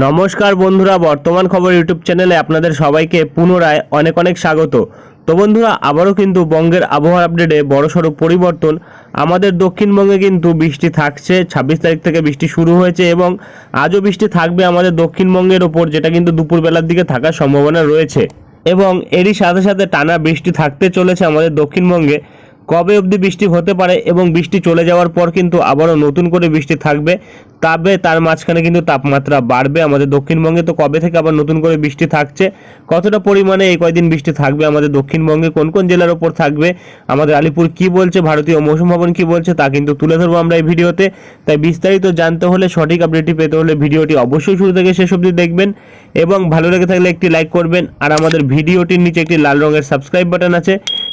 নমস্কার বন্ধুরা, বর্তমান খবর ইউটিউব চ্যানেলে আপনাদের সবাইকে পুনরায় অনেক অনেক স্বাগত। তো বন্ধুরা, আবারও কিন্তু বঙ্গের আবহাওয়ার আপডেটে বড়সড় পরিবর্তন। আমাদের দক্ষিণবঙ্গে কিন্তু বৃষ্টি থাকছে, ছাব্বিশ তারিখ থেকে বৃষ্টি শুরু হয়েছে এবং আজও বৃষ্টি থাকবে আমাদের দক্ষিণবঙ্গের ওপর, যেটা কিন্তু দুপুরবেলার দিকে থাকার সম্ভাবনা রয়েছে। এবং এরই সাথে সাথে টানা বৃষ্টি থাকতে চলেছে আমাদের দক্ষিণবঙ্গে। কবে অবধি বৃষ্টি হতে পারে এবং বৃষ্টি চলে যাওয়ার পর কিন্তু আবারও নতুন করে বৃষ্টি থাকবে, তবে তার মাঝখানে কিন্তু তাপমাত্রা বাড়বে। আমাদের দক্ষিণবঙ্গে তো কবে থেকে আবার নতুন করে বৃষ্টি থাকছে, কতটা পরিমাণে এই কয়দিন বৃষ্টি থাকবে, আমাদের দক্ষিণবঙ্গে কোন কোন জেলার ওপর থাকবে, আমাদের আলিপুর কি বলছে, ভারতীয় মৌসুম ভবন কি বলছে, তা কিন্তু তুলে ধরবো আমরা এই ভিডিওতে। তাই বিস্তারিত জানতে হলে সঠিক আপডেটটি পেতে হলে ভিডিওটি অবশ্যই শুরু থেকে শেষ অবধি দেখবেন এবং ভালো লেগে থাকলে একটি লাইক করবেন, আর আমাদের ভিডিওটির নিচে একটি লাল রঙের সাবস্ক্রাইব বাটন আছে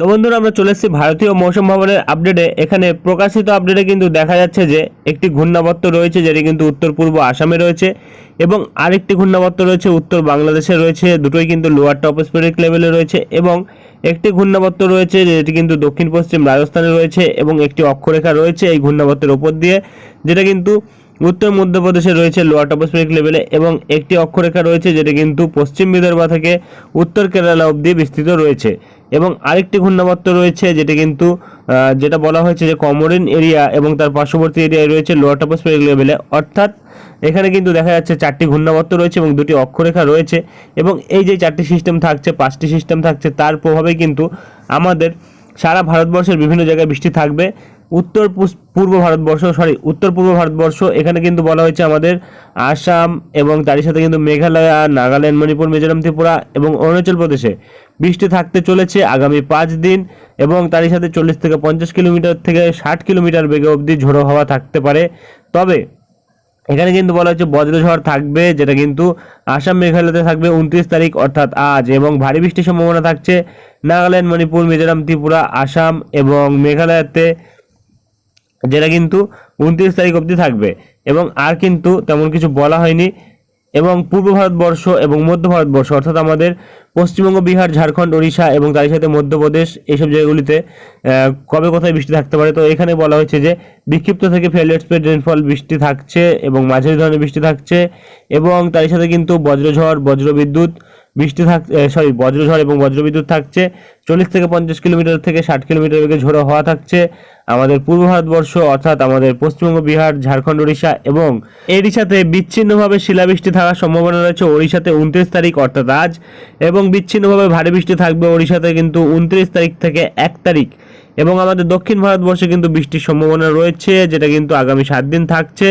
তো বন্ধুরা, আমরা চলে এসেছি ভারতীয় মৌসুম ভবনের আপডেটে এখানে প্রকাশিত আপডেটে কিন্তু দেখা যাচ্ছে যে একটি ঘূর্ণাবর্ত রয়েছে, যেটি কিন্তু উত্তর পূর্ব আসামে রয়েছে এবং আরেকটি ঘূর্ণাবর্ত রয়েছে উত্তর বাংলাদেশে রয়েছে। দুটোই কিন্তু লোয়ার টপোস্ফেরিক লেভেলে রয়েছে এবং একটি ঘূর্ণাবর্ত রয়েছে, যেটি কিন্তু দক্ষিণ পশ্চিম রাজস্থানে রয়েছে এবং একটি অক্ষরেখা রয়েছে এই ঘূর্ণাবর্তের ওপর দিয়ে, যেটা কিন্তু উত্তর মধ্যপ্রদেশে রয়েছে লোয়ার টপোস্ফেরিক লেভেলে এবং একটি অক্ষরেখা রয়েছে যেটা কিন্তু পশ্চিম বিদর্ভ থেকে উত্তর কেরালা অবধি বিস্তৃত রয়েছে। এবং আরেকটি ঘূর্ণাবর্ত রয়েছে যেটা কিন্তু যেটা বলা হয়েছে যে কমোরিন এরিয়া এবং তার পার্শ্ববর্তী এরিয়ায় রয়েছে লোয়ার টপোস্ফেরিক লেভেলে অর্থাৎ এখানে কিন্তু দেখা যাচ্ছে চারটি ঘূর্ণাবর্ত রয়েছে এবং দুটি অক্ষরেখা রয়েছে এবং এই যে চারটি সিস্টেম থাকছে, পাঁচটি সিস্টেম থাকছে, তার প্রভাবে কিন্তু আমাদের সারা ভারতবর্ষের বিভিন্ন জায়গায় বৃষ্টি থাকবে। উত্তর পূর্ব ভারতবর্ষ সরি উত্তর পূর্ব ভারতবর্ষ, এখানে কিন্তু বলা হয়েছে আমাদের আসাম এবং তারই সাথে কিন্তু মেঘালয়, নাগাল্যান্ড, মণিপুর, মিজোরাম, ত্রিপুরা এবং অরুণাচল প্রদেশে বৃষ্টি থাকতে চলেছে আগামী পাঁচ দিন এবং তারই সাথে চল্লিশ থেকে পঞ্চাশ কিলোমিটার থেকে ষাট কিলোমিটার বেগে অবধি ঝোড়ো হাওয়া থাকতে পারে। তবে এখানে কিন্তু বলা হচ্ছে বজ্রঝড় থাকবে, যেটা কিন্তু আসাম মেঘালয়তে থাকবে উনত্রিশ তারিখ অর্থাৎ আজ, এবং ভারী বৃষ্টির সম্ভাবনা থাকছে নাগাল্যান্ড, মণিপুর, মিজোরাম, ত্রিপুরা, আসাম এবং মেঘালয়তে, যেটা কিন্তু উনত্রিশ তারিখ অবধি থাকবে। এবং আর কিন্তু তেমন কিছু বলা হয়নি। এবং পূর্ব ভারতবর্ষ এবং মধ্য ভারতবর্ষ, অর্থাৎ আমাদের পশ্চিমবঙ্গ, বিহার, ঝাড়খণ্ড উড়িষ্যা এবং তার সাথে মধ্যপ্রদেশ এইসব জায়গাগুলিতে কবে কোথায় বৃষ্টি থাকতে পারে? তো এখানে বলা হয়েছে যে, বিক্ষিপ্ত থেকে ফেলিয়ার স্পেড রেনফল বৃষ্টি থাকছে এবং মাঝারি ধরনের বৃষ্টি থাকছে এবং তার সাথে কিন্তু বজ্রঝড়, বজ্রবিদ্যুৎ বৃষ্টি থাক সরি বজ্রঝড় এবং বজ্রবিদ্যুৎ থাকছে। চল্লিশ থেকে পঞ্চাশ কিলোমিটার থেকে ষাট কিলোমিটার বেগে ঝোড়ো হওয়া থাকছে। আমাদের পূর্ব ভারতবর্ষ অর্থাৎ আমাদের পশ্চিমবঙ্গ, বিহার, ঝাড়খণ্ড উড়িষ্যা এবং সাথে বিচ্ছিন্নভাবে শিলাবৃষ্টি থাকার সম্ভাবনা রয়েছে ওড়িশাতে উনত্রিশ তারিখ, অর্থাৎ আজ। এবং বিচ্ছিন্নভাবে ভারী বৃষ্টি থাকবে ওড়িশাতে কিন্তু উনত্রিশ তারিখ থেকে এক তারিখ। এবং আমাদের দক্ষিণ ভারতবর্ষে কিন্তু বৃষ্টির সম্ভাবনা রয়েছে, যেটা কিন্তু আগামী সাত দিন থাকছে।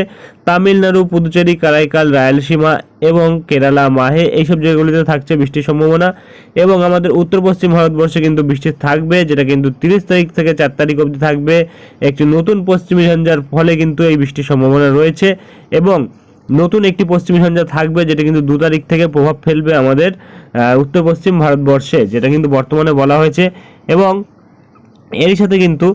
তামিলনাড়ু, পুদুচেরি, কারাইকাল, রায়লসীমা এবং কেরালা, মাহে এইসব জায়গাগুলিতে থাকছে বৃষ্টির সম্ভাবনা। এবং আমাদের উত্তর পশ্চিম ভারতবর্ষে কিন্তু বৃষ্টি থাকবে, যেটা কিন্তু তিরিশ তারিখ থেকে চার তারিখ অবধি থাকবে। একটি নতুন পশ্চিমী ঝঞ্ঝার ফলে কিন্তু এই বৃষ্টির সম্ভাবনা রয়েছে এবং নতুন একটি পশ্চিমী ঝঞ্ঝা থাকবে, যেটা কিন্তু দু তারিখ থেকে প্রভাব ফেলবে আমাদের উত্তর পশ্চিম ভারতবর্ষে, যেটা কিন্তু বর্তমানে বলা হয়েছে। এবং এরই সাথে কিন্তু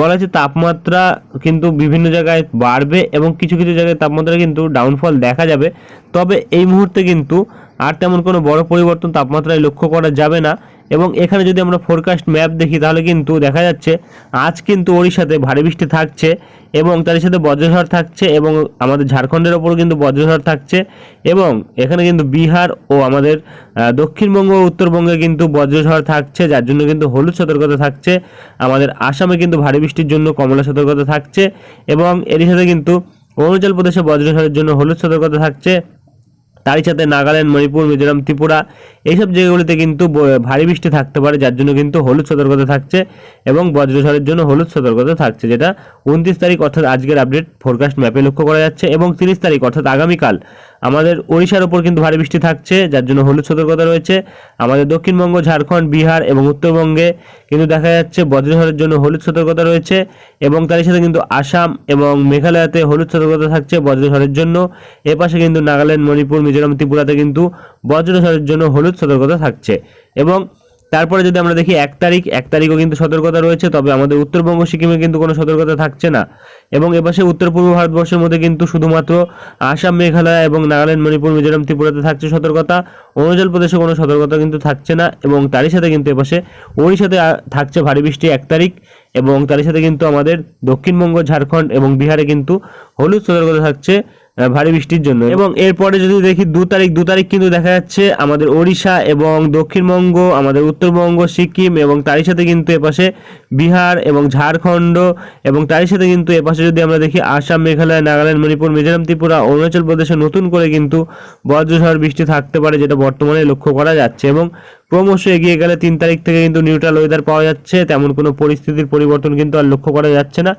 বলা হচ্ছে তাপমাত্রা কিন্তু বিভিন্ন জায়গায় বাড়বে এবং কিছু কিছু জায়গায় তাপমাত্রা কিন্তু ডাউনফল দেখা যাবে। তবে এই মুহূর্তে কিন্তু আর তেমন কোনো বড় পরিবর্তন তাপমাত্রায় লক্ষ্য করা যাবে না। এবং এখানে যদি আমরা ফোরকাস্ট ম্যাপ দেখি, তাহলে কিন্তু দেখা যাচ্ছে আজ কিন্তু ওড়িশাতে ভারী বৃষ্টি থাকছে এবং তার সাথে বজ্রঝড় থাকছে এবং আমাদের ঝাড়খণ্ডের ওপরও কিন্তু বজ্রঝড় থাকছে এবং এখানে কিন্তু বিহার ও আমাদের দক্ষিণবঙ্গ ও উত্তরবঙ্গে কিন্তু বজ্রঝড় থাকছে, যার জন্য কিন্তু হলুদ সতর্কতা থাকছে। আমাদের আসামে কিন্তু ভারী বৃষ্টির জন্য কমলা সতর্কতা থাকছে এবং এরই সাথে কিন্তু অরুণাচল প্রদেশে বজ্রঝড়ের জন্য হলুদ সতর্কতা থাকছে। তারই সাথে নাগাল্যান্ড, মণিপুর, মিজোরাম, ত্রিপুরা এইসব জায়গাগুলিতে কিন্তু ভারী বৃষ্টি থাকতে পারে, যার জন্য কিন্তু হলুদ সতর্কতা থাকছে এবং বজ্রঝড়ের জন্য হলুদ সতর্কতা থাকছে, যেটা উনত্রিশ তারিখ অর্থাৎ আজকের আপডেট ফোরকাস্ট ম্যাপে লক্ষ্য করা যাচ্ছে এবং তিরিশ তারিখ অর্থাৎ আগামীকাল আমাদের ওড়িশার ওপর কিন্তু ভারী বৃষ্টি থাকছে, যার জন্য হলুদ সতর্কতা রয়েছে। আমাদের দক্ষিণবঙ্গ, ঝাড়খণ্ড, বিহার এবং উত্তরবঙ্গে কিন্তু দেখা যাচ্ছে বজ্রঝড়ের জন্য হলুদ সতর্কতা রয়েছে এবং তার সাথে কিন্তু আসাম এবং মেঘালয়তে হলুদ সতর্কতা থাকছে বজ্রঝড়ের জন্য। এপাশে পাশে কিন্তু নাগাল্যান্ড, মণিপুর, মিজোরাম, ত্রিপুরাতে কিন্তু বজ্রঝড়ের জন্য হলুদ সতর্কতা থাকছে। এবং তারপরে যদি আমরা দেখি এক তারিখ, এক তারিখও কিন্তু সতর্কতা রয়েছে, তবে আমাদের উত্তরবঙ্গ সিকিমে কিন্তু কোনো সতর্কতা থাকছে না। এবং এপাশে উত্তর পূর্ব ভারতবর্ষের মধ্যে কিন্তু শুধুমাত্র আসাম, মেঘালয় এবং নাগাল্যান্ড, মণিপুর, মিজোরাম, ত্রিপুরাতে থাকছে সতর্কতা। অরুণাচল প্রদেশে কোনো সতর্কতা কিন্তু থাকছে না এবং তারই সাথে কিন্তু এপাশে ওড়িশাতে থাকছে ভারী বৃষ্টি এক তারিখ এবং তারই সাথে কিন্তু আমাদের দক্ষিণবঙ্গ, ঝাড়খণ্ড এবং বিহারে কিন্তু হলুদ সতর্কতা থাকছে। ভারী বৃষ্টির জন্য। এবং এরপরে যদি দেখি দু তারিখ দু তারিখ কিন্তু দেখা যাচ্ছে আমাদের ওড়িশা এবং দক্ষিণবঙ্গ, আমাদের উত্তরবঙ্গ, সিকিম এবং তারই সাথে কিন্তু এপাশে বিহার এবং ঝাড়খণ্ড এবং তারই সাথে কিন্তু এপাশে যদি আমরা দেখি আসাম, মেঘালয়, নাগাল্যান্ড, মণিপুর, মিজোরাম, ত্রিপুরা, অরুণাচল প্রদেশে নতুন করে কিন্তু বজ্রঝড় বৃষ্টি থাকতে পারে যেটা বর্তমানে লক্ষ্য করা যাচ্ছে। এবং ক্রমশ এগিয়ে গেলে তিন তারিখ থেকে কিন্তু নিউট্রাল ওয়েদার পাওয়া যাচ্ছে, তেমন কোনো পরিস্থিতির পরিবর্তন কিন্তু আর লক্ষ্য করা যাচ্ছে না।